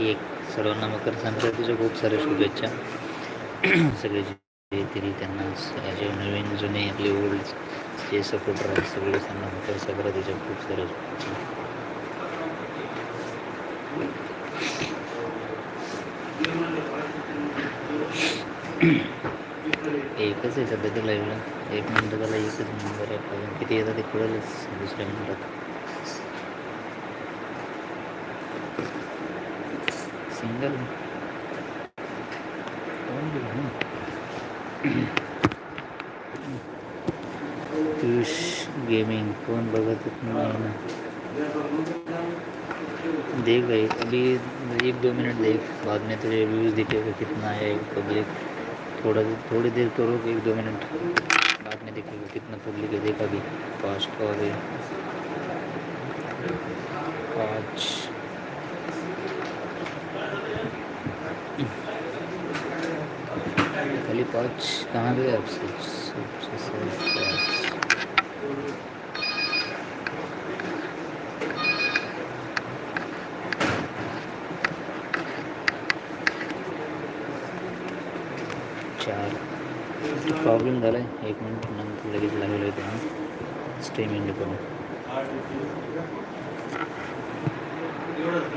एक सर्वांना मकर संक्रांतीच्या खूप साऱ्या शुभेच्छा. सगळे जे येतील त्यांना जे नवीन जुने आपले ओल्ड जे सपोर्टर आहेत सगळे त्यांना मकर संक्रांतीच्या खूप साऱ्या शुभेच्छा. एकच आहे सध्या ते लाईव्हला एक मिनटं त्याला एकच नंबर आहे अजून किती येतात ते कळेलच दुसऱ्या मिनटात सिंगल पियुष गेमिंग फ़ोन बघत नाही ना देख भाई अभी एक दो मिनट देख बाद में तुझे व्यूज़ दिखेगा कितना है पब्लिक थोड़ा थोड़ी देर तो करो एक दो मिनट। बाद में देखेंगे कितना पब्लिक है, देखा भी। फास्ट गई पाँच खाली पाँच कहाँ गए आपसे चार प्रॉब्लेम झाला आहे एक मिनिट नंतर लगेच लागेल आहे हां स्टेम एंड करून.